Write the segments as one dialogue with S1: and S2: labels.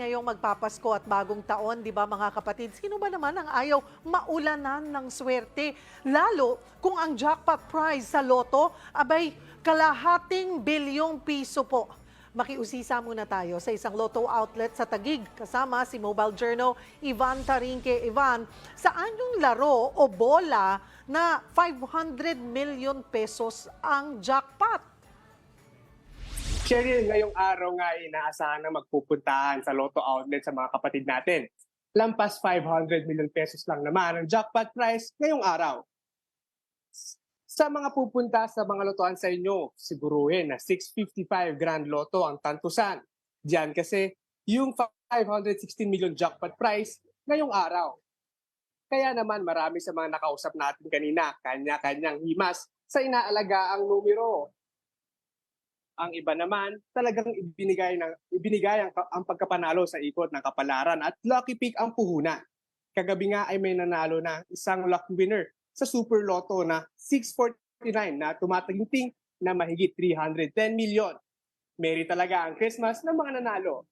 S1: ngayong magpapasko at bagong taon, di ba mga kapatid? Sino ba naman ang ayaw maulanan ng swerte? Lalo kung ang jackpot prize sa loto, abay, kalahating bilyong piso po. Makiusisa muna tayo sa isang loto outlet sa Tagig kasama si Mobile Journal Ivan Tarinque. Ivan, saan yung laro o bola na 500 million pesos ang jackpot?
S2: Cheryl, ngayong araw nga inaasahan na magpupuntahan sa Lotto Outlet sa mga kapatid natin. Lampas 500 million pesos lang naman ang jackpot prize ngayong araw. Sa mga pupunta sa mga lotohan sa inyo, siguruhin na 655 Grand Lotto ang tantusan. Diyan kasi yung 516 million jackpot prize ngayong araw. Kaya naman marami sa mga nakausap natin kanina, kanya-kanyang himas sa inaalagaang numero ang iba naman talagang ibinigay ng ibinigay ang, ang pagkapanalo sa ikot ng kapalaran at lucky pick ang puhunan. Kagabi nga ay may nanalo na isang lucky winner sa Super Lotto na 649 na tumataginting na mahigit 310 million. Merry talaga ang Christmas ng mga nanalo.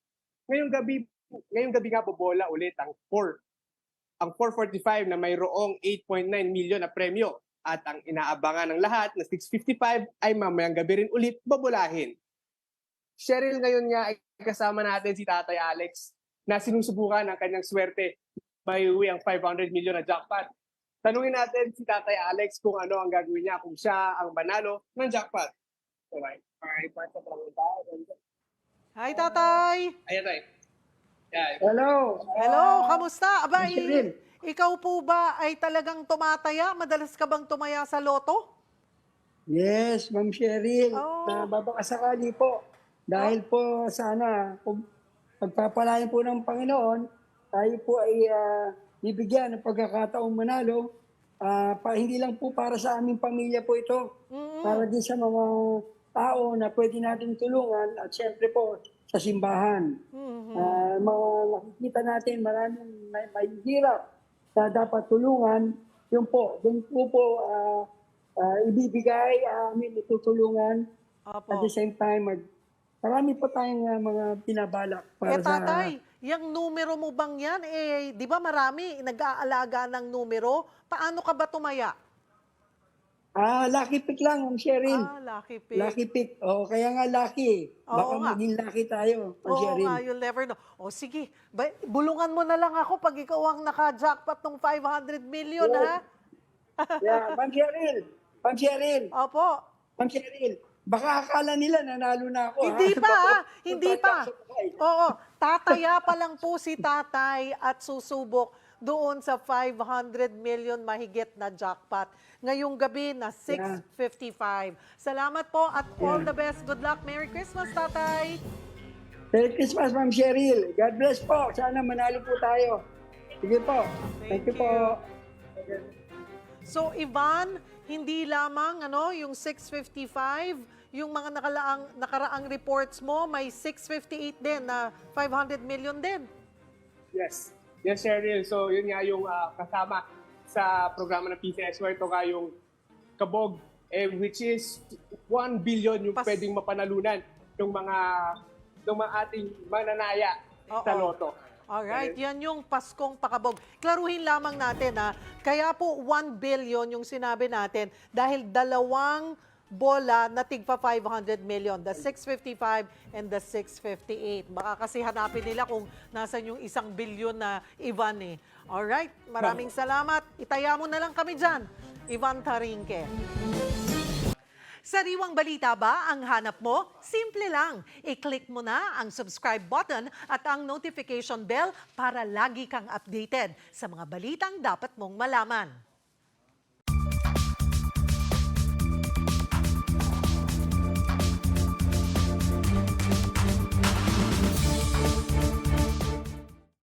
S2: Ngayong gabi ngayong gabi nga bobola ulit ang 4 ang 445 na mayroong 8.9 million na premyo at ang inaabangan ng lahat na 655 ay mamayang gabi rin ulit babulahin. Cheryl ngayon nga ay kasama natin si Tatay Alex na sinusubukan ang kanyang swerte may uwi ang 500 million na jackpot. Tanungin natin si Tatay Alex kung ano ang gagawin niya kung siya ang manalo ng jackpot. Alright. Alright, pasok lang tayo.
S1: Hi, tatay!
S2: Ayan, right. Yeah.
S3: Hello.
S1: Hello, kamusta? Abay,
S3: Cheryl.
S1: Ikaw po ba ay talagang tumataya? Madalas ka bang tumaya sa loto?
S3: Yes, Ma'am Cheryl.
S1: Oh.
S3: Na babakasakali po. Dahil po sana, kung pagpapalayan po ng Panginoon, tayo po ay ah, bibigyan ng pagkakataong manalo. Ah, pa, hindi lang po para sa aming pamilya po ito.
S1: Mm.
S3: Para din sa mga tao na pwede natin tulungan at syempre po sa simbahan.
S1: Mhm.
S3: Ah, mga nakikita natin maraming may, may hirap na dapat tulungan. Yun po, doon po po ah, ah, ibibigay, ah, amin itutulungan.
S1: Opo.
S3: At the same time, mag, marami po tayong ah, mga pinabalak para
S1: eh tatay, yung numero mo bang yan, eh, di ba marami nag-aalaga ng numero? Paano ka ba tumaya?
S3: Ah, lucky pick lang, Ma'am Cheryl.
S1: Ah, lucky pick.
S3: Lucky pick. O, kaya nga lucky. Baka
S1: Oo nga.
S3: maging lucky tayo, Ma'am
S1: Oo
S3: Cheryl.
S1: nga, you'll never know. O sige, ba- bulungan mo na lang ako pag ikaw ang naka-jackpot ng 500 million,
S3: Oo.
S1: ha?
S3: Yeah, Ma'am Cheryl. Ma'am Cheryl.
S1: Opo.
S3: Ma'am Cheryl. Baka akala nila nanalo na ako.
S1: Hindi
S3: ha?
S1: pa,
S3: Baka-
S1: ha? Hindi pa. Oo, tataya pa lang po si tatay at susubok doon sa 500 million mahigit na jackpot. Ngayong gabi na 6.55. Salamat po at all the best. Good luck. Merry Christmas, tatay.
S3: Merry Christmas, Ma'am Cheryl. God bless po. Sana manalo po tayo. Sige po.
S1: Thank
S3: Thank, you po.
S1: So, Ivan, hindi lamang ano, yung 655, yung mga nakalaang, nakaraang reports mo, may 658 din na 500 million din.
S2: Yes. Yes, Cheryl. So, yun nga yung ah, kasama sa programa ng PCS ito nga yung kabog, eh, which is 1 billion yung
S1: Pas-
S2: pwedeng mapanalunan ng mga ng mga ating mananaya sa
S1: Oo.
S2: loto.
S1: Alright, yan yung Paskong Pakabog. Klaruhin lamang natin ha, kaya po 1 billion yung sinabi natin dahil dalawang bola na tigpa 500 million, the 655 and the 658. Baka kasi hanapin nila kung nasan yung isang bilyon na Ivan eh. Alright, maraming salamat. Itaya mo na lang kami dyan, Ivan Tarinque. Sariwang balita ba ang hanap mo? Simple lang. I-click mo na ang subscribe button at ang notification bell para lagi kang updated sa mga balitang dapat mong malaman.